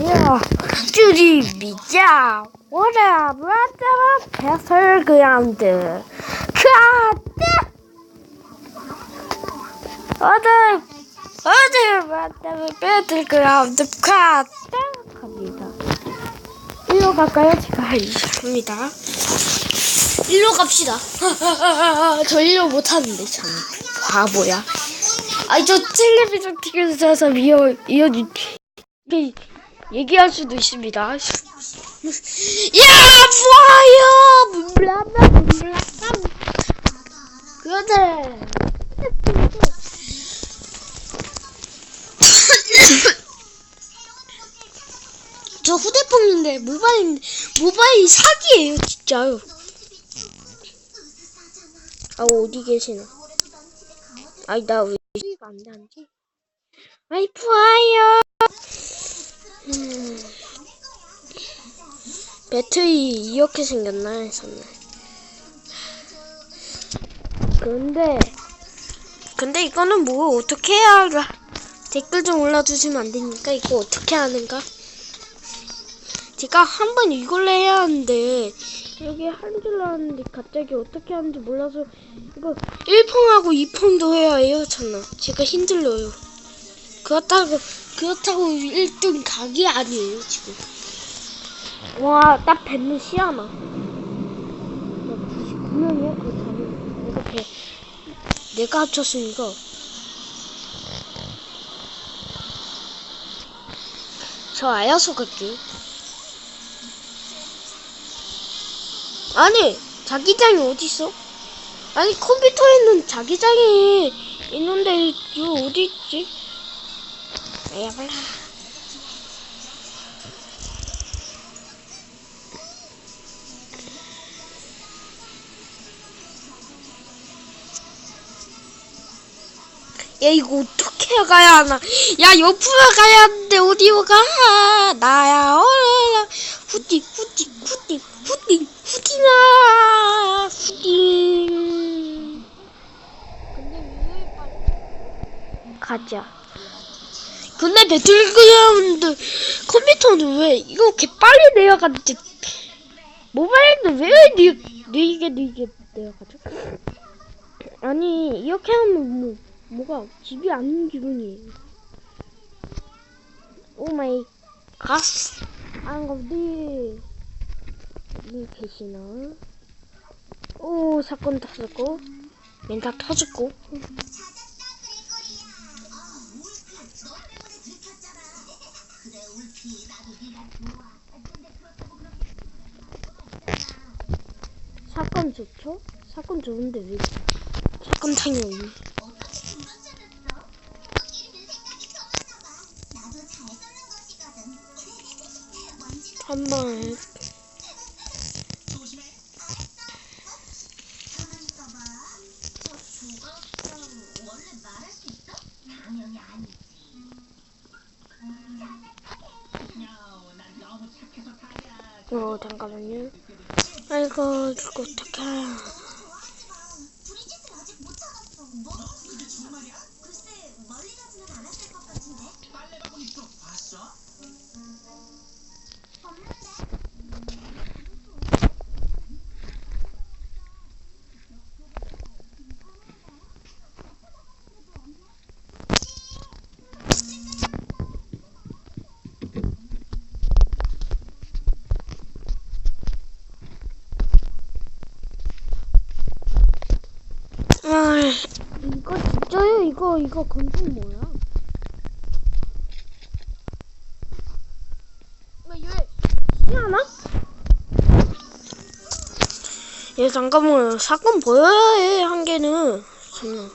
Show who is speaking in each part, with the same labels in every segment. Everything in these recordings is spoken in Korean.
Speaker 1: 안녕하세요. 쭈리미자 오라 브라자와 배설그라운드 카드 어들 어들 브라자와 배틀그라운드 카드 갑니다. 일로 갈까요? 제가 합니다. 일로 갑시다. 저 일로 못하는데 참 바보야. 아니 저 텔레비전 티켓을 사서 이어 이어주 이게 얘기할 수도 있습니다. 야 좋아요. 블라블라 블라블라. 그들. 저 휴대폰인데 모바일 모바일 사기예요 진짜요. 아 어디 계시나? 아니 나왜 이가 안 되는지? 아이 좋아요. 음, 배틀이 이렇게 생겼나 했었네. 근데 근데 이거는 뭐 어떻게 해야 알아? 댓글 좀 올려주시면 안 됩니까? 이거 어떻게 하는가? 제가 한 번 이걸로 해야 하는데 여기 한줄 알았는데 갑자기 어떻게 하는지 몰라서 이거 1펑하고 2펑도 해야 해요 참나 제가 힘들어요 그렇다고 그렇다고 1등 각이 아니에요 지금. 와딱 뱉는 시야나. 99명이야 그렇다면 내가 배 내가 합쳤으니까. 저 아야소 갈게요 아니 자기장이 어딨어? 아니 컴퓨터에는 자기장이 있는데 이거 어디 있지? 아야 몰라. 야 이거 어떻게 가야 하나? 야 옆으로 가야 하는데 어디로 가? 나야 어라 후디 후디 후디 후디 후디나 후디. 근데 가자. 근데 배틀그라운드 컴퓨터는 왜 이렇게 빨리 내려가는지 모바일은 왜 니, 느리게 느리게 내려가죠? 아니 이렇게 하면 뭐 뭐가 집이 아닌 기분이에요. 오 마이 갓. 안 어디 이 계시나? 오 사건 터졌고 멘탈 터졌고. 사건 좋죠? 사건 좋은데 왜 사건 당연히 한번 어 잠깐만요 아이고 이거 어떡해 아 이거 진짜요? 이거 이거 건품 뭐야? 왜 희한하? 얘 잠깐만 사건 보여야 해 한 개는 정말.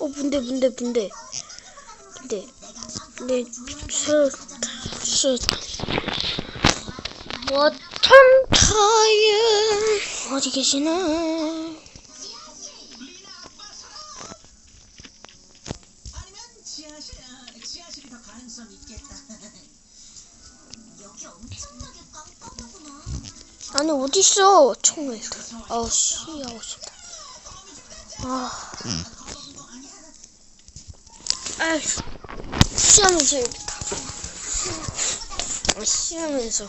Speaker 1: 어 분대 분대 분대 분대 분대 셋셋 워턴 하윤 어디 계시나? 아니 어딨어? 총알들 아우 씨 아우 싶다 아 아휴 시험에서 여기 다 아, 시험에서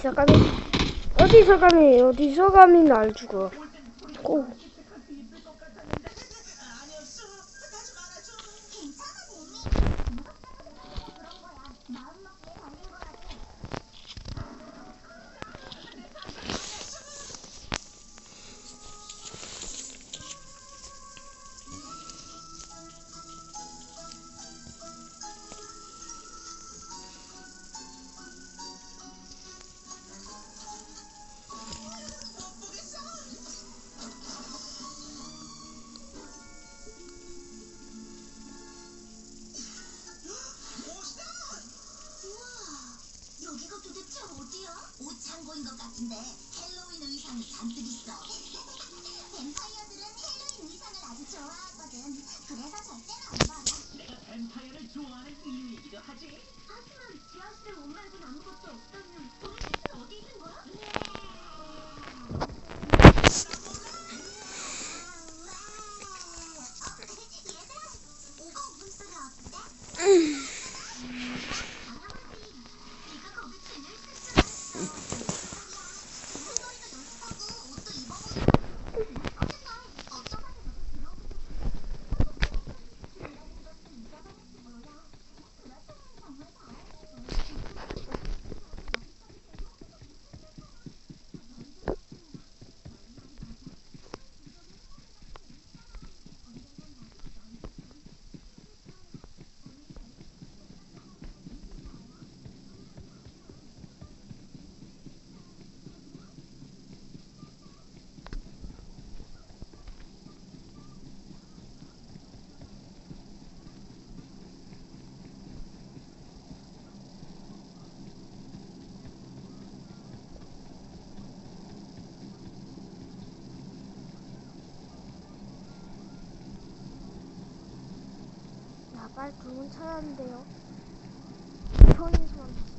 Speaker 2: 잠깐만
Speaker 1: 어디서 가면 어디서 가면 날 죽어?
Speaker 3: 꼭 세상에 잔뜩 있어. 뱀파이어들은 헬로윈 의상을 아주 좋아하거든. 그래서 절대로 안 버려.
Speaker 2: 내가 뱀파이어를 좋아하는 이유이기도 하지.
Speaker 3: 하지만 지하실에
Speaker 1: 빨리 구문 찾았는데요. 편의점.